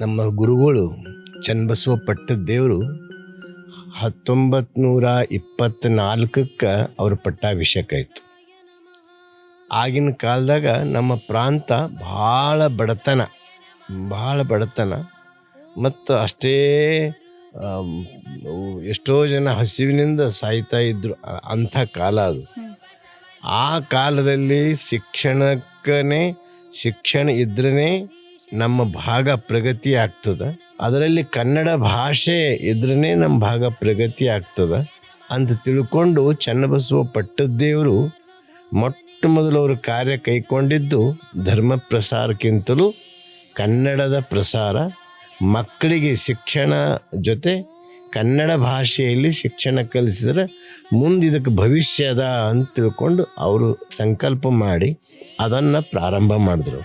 ನಮ್ಮ ಗುರುಗಳು ಚನ್ನಬಸವ ಪಟ್ಟದ ದೇವರು ಹತ್ತೊಂಬತ್ತು ನೂರ ಇಪ್ಪತ್ತ್ನಾಲ್ಕಕ್ಕೆ ಅವ್ರ ಪಟ್ಟಾಭಿಷೇಕ ಆಯಿತು ಆಗಿನ ಕಾಲದಾಗ ನಮ್ಮ ಪ್ರಾಂತ ಭಾಳ ಬಡತನ ಭಾಳ ಬಡತನ. ಮತ್ತು ಅಷ್ಟೇ ಎಷ್ಟೋ ಜನ ಹಸಿವಿನಿಂದ ಸಾಯ್ತಾ ಇದ್ರು ಅಂಥ ಕಾಲ ಅದು. ಆ ಕಾಲದಲ್ಲಿ ಶಿಕ್ಷಣಕ್ಕನೇ, ಶಿಕ್ಷಣ ಇದ್ರೇ ನಮ್ಮ ಭಾಗ ಪ್ರಗತಿ ಆಗ್ತದೆ. ಅದರಲ್ಲಿ ಕನ್ನಡ ಭಾಷೆ ಇದ್ರೇ ನಮ್ಮ ಭಾಗ ಪ್ರಗತಿ ಆಗ್ತದೆ. ಅಂತ ತಿಳ್ಕೊಂಡು ಚನ್ನಬಸವ ಪಟ್ಟದ್ದೇವರು ಮೊಟ್ಟ ಮೊದಲು ಅವರು ಕಾರ್ಯ ಕೈಕೊಂಡಿದ್ದು ಧರ್ಮ ಪ್ರಸಾರಕ್ಕಿಂತಲೂ ಕನ್ನಡದ ಪ್ರಸಾರ, ಮಕ್ಕಳಿಗೆ ಶಿಕ್ಷಣ ಜೊತೆ ಕನ್ನಡ ಭಾಷೆಯಲ್ಲಿ ಶಿಕ್ಷಣ ಕಲಿಸಿದರೆ ಮುಂದೆ ಇದಕ್ಕೆ ಭವಿಷ್ಯ ಅದ ಅಂತ ತಿಳ್ಕೊಂಡು ಅವರು ಸಂಕಲ್ಪ ಮಾಡಿ ಅದನ್ನು ಪ್ರಾರಂಭ ಮಾಡಿದ್ರು.